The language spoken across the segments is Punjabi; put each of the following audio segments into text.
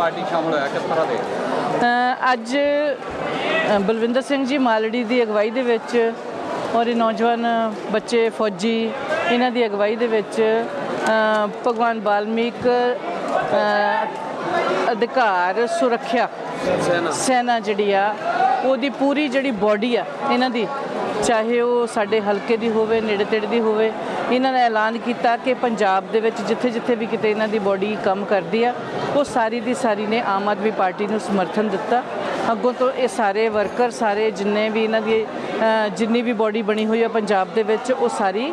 ਤਰ੍ਹਾਂ ਦੇ ਅੱਜ ਬਲਵਿੰਦਰ ਸਿੰਘ ਜੀ ਮਾਲੜੀ ਦੀ ਅਗਵਾਈ ਦੇ ਵਿੱਚ ਔਰ ਇਹ ਨੌਜਵਾਨ ਬੱਚੇ ਫੌਜੀ ਇਹਨਾਂ ਦੀ ਅਗਵਾਈ ਦੇ ਵਿੱਚ ਭਗਵਾਨ ਵਾਲਮੀਕ ਅ, ਅਧਿਕਾਰ ਸੁਰੱਖਿਆ ਸੈਨਾ ਜਿਹੜੀ ਆ ਉਹਦੀ ਪੂਰੀ ਜਿਹੜੀ ਬਾਡੀ ਆ ਇਹਨਾਂ ਦੀ ਚਾਹੇ ਉਹ ਸਾਡੇ ਹਲਕੇ ਦੀ ਹੋਵੇ ਨੇੜੇ ਤੇੜੇ ਦੀ ਹੋਵੇ ਇਹਨਾਂ ਨੇ ਐਲਾਨ ਕੀਤਾ ਕਿ ਪੰਜਾਬ ਦੇ ਵਿੱਚ ਜਿੱਥੇ ਜਿੱਥੇ ਵੀ ਕਿਤੇ ਇਹਨਾਂ ਦੀ ਬਾਡੀ ਕੰਮ ਕਰਦੀ ਆ ਉਹ ਸਾਰੀ ਦੀ ਸਾਰੀ ਨੇ ਆਮ ਆਦਮੀ ਪਾਰਟੀ ਨੂੰ ਸਮਰਥਨ ਦਿੱਤਾ। ਅੱਗੋਂ ਤੋਂ ਇਹ ਸਾਰੇ ਵਰਕਰ ਸਾਰੇ ਜਿੰਨੇ ਵੀ ਇਹਨਾਂ ਦੀ ਜਿੰਨੀ ਵੀ ਬਾਡੀ ਬਣੀ ਹੋਈ ਆ ਪੰਜਾਬ ਦੇ ਵਿੱਚ ਉਹ ਸਾਰੀ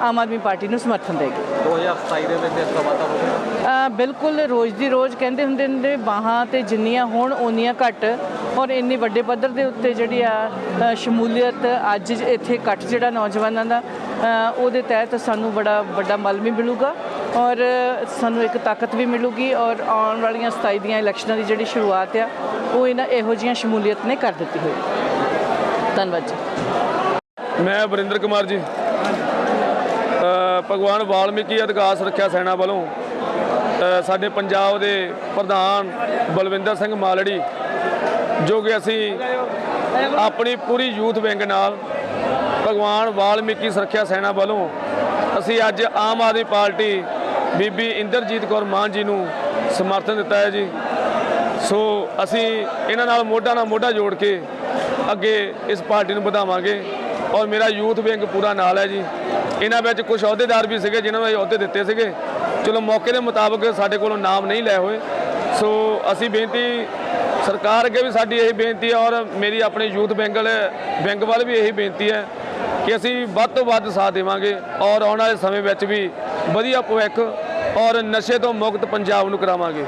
ਆਮ ਆਦਮੀ ਪਾਰਟੀ ਨੂੰ ਸਮਰਥਨ ਦੇਗੀ। 2027 ਦੇ ਵਿੱਚ ਇਸ ਦਾ ਅ, ਬਿਲਕੁਲ ਰੋਜ਼ ਦੀ ਰੋਜ਼ ਕਹਿੰਦੇ ਹੁੰਦੇ ਨੇ ਬਾਹਾਂ ਤੇ ਜਿੰਨੀਆਂ ਹੋਣ ਓਨੀਆਂ ਘੱਟ। ਔਰ ਇੰਨੇ ਵੱਡੇ ਪੱਧਰ ਦੇ ਉੱਤੇ ਜਿਹੜੀ ਆ ਸ਼ਮੂਲੀਅਤ ਅੱਜ ਇੱਥੇ ਇਕੱਠ ਜਿਹੜਾ ਨੌਜਵਾਨਾਂ ਦਾ ਉਹਦੇ ਤਹਿਤ ਸਾਨੂੰ ਬੜਾ ਵੱਡਾ ਮਲ ਵੀ ਮਿਲੂਗਾ ਔਰ ਸਾਨੂੰ ਇੱਕ ਤਾਕਤ ਵੀ ਮਿਲੂਗੀ ਔਰ ਆਉਣ ਵਾਲੀਆਂ 27 ਦੀਆਂ ਇਲੈਕਸ਼ਨਾਂ ਦੀ ਜਿਹੜੀ ਸ਼ੁਰੂਆਤ ਆ, ਉਹ ਇਹਨਾਂ ਇਹੋ ਜਿਹੀਆਂ ਸ਼ਮੂਲੀਅਤ ਨੇ ਕਰ ਦਿੱਤੀ ਹੋਈ। ਧੰਨਵਾਦ ਜੀ। ਮੈਂ ਵਰਿੰਦਰ ਕੁਮਾਰ ਜੀ। ਭਗਵਾਨ ਵਾਲਮੀਕੀ ਅਧਿਕਾਰ ਸੁਰੱਖਿਆ ਸੈਨਾ ਵੱਲੋਂ ਸਾਡੇ ਪੰਜਾਬ ਦੇ ਪ੍ਰਧਾਨ ਬਲਵਿੰਦਰ ਸਿੰਘ ਮਾਲੜੀ ਜੋ ਕਿ ਅਸੀਂ ਆਪਣੀ ਪੂਰੀ ਯੂਥ ਵਿੰਗ ਨਾਲ ਭਗਵਾਨ ਵਾਲਮੀਕੀ ਸੁਰੱਖਿਆ ਸੈਨਾ ਵੱਲੋਂ ਅਸੀਂ ਅੱਜ ਆਮ ਆਦਮੀ ਪਾਰਟੀ ਬੀਬੀ ਇੰਦਰਜੀਤ ਕੌਰ ਮਾਨ ਜੀ ਨੂੰ ਸਮਰਥਨ ਦਿੱਤਾ ਹੈ ਜੀ। ਸੋ ਅਸੀਂ ਇਹਨਾਂ ਨਾਲ ਮੋਢਾ ਨਾਲ ਮੋਢਾ ਜੋੜ ਕੇ ਅੱਗੇ ਇਸ ਪਾਰਟੀ ਨੂੰ ਵਧਾਵਾਂਗੇ ਔਰ ਮੇਰਾ ਯੂਥ ਵਿੰਗ ਪੂਰਾ ਨਾਲ ਹੈ ਜੀ। ਇਹਨਾਂ ਵਿੱਚ ਕੁਝ ਅਹੁਦੇਦਾਰ ਵੀ ਸੀਗੇ ਜਿਨ੍ਹਾਂ ਨੂੰ ਅਹੁਦੇ ਦਿੱਤੇ ਸੀਗੇ। ਚਲੋ ਮੌਕੇ ਦੇ ਮੁਤਾਬਕ ਸਾਡੇ ਕੋਲੋਂ ਨਾਮ ਨਹੀਂ ਲੈ ਹੋਏ। ਸੋ ਅਸੀਂ ਬੇਨਤੀ ਸਰਕਾਰ ਅੱਗੇ ਵੀ ਸਾਡੀ ਇਹੀ ਬੇਨਤੀ ਹੈ ਔਰ ਮੇਰੀ ਆਪਣੇ ਯੂਥ ਬੈਂਗਲ, ਬੈਂਕ ਵੱਲ ਵੀ ਇਹੀ ਬੇਨਤੀ ਹੈ ਕਿ ਅਸੀਂ ਵੱਧ ਤੋਂ ਵੱਧ ਸਾਥ ਦੇਵਾਂਗੇ ਔਰ ਆਉਣ ਵਾਲੇ ਸਮੇਂ ਵਿੱਚ ਵੀ ਵਧੀਆ ਭਵਿੱਖ ਔਰ ਨਸ਼ੇ ਤੋਂ ਮੁਕਤ ਪੰਜਾਬ ਨੂੰ ਕਰਾਵਾਂਗੇ।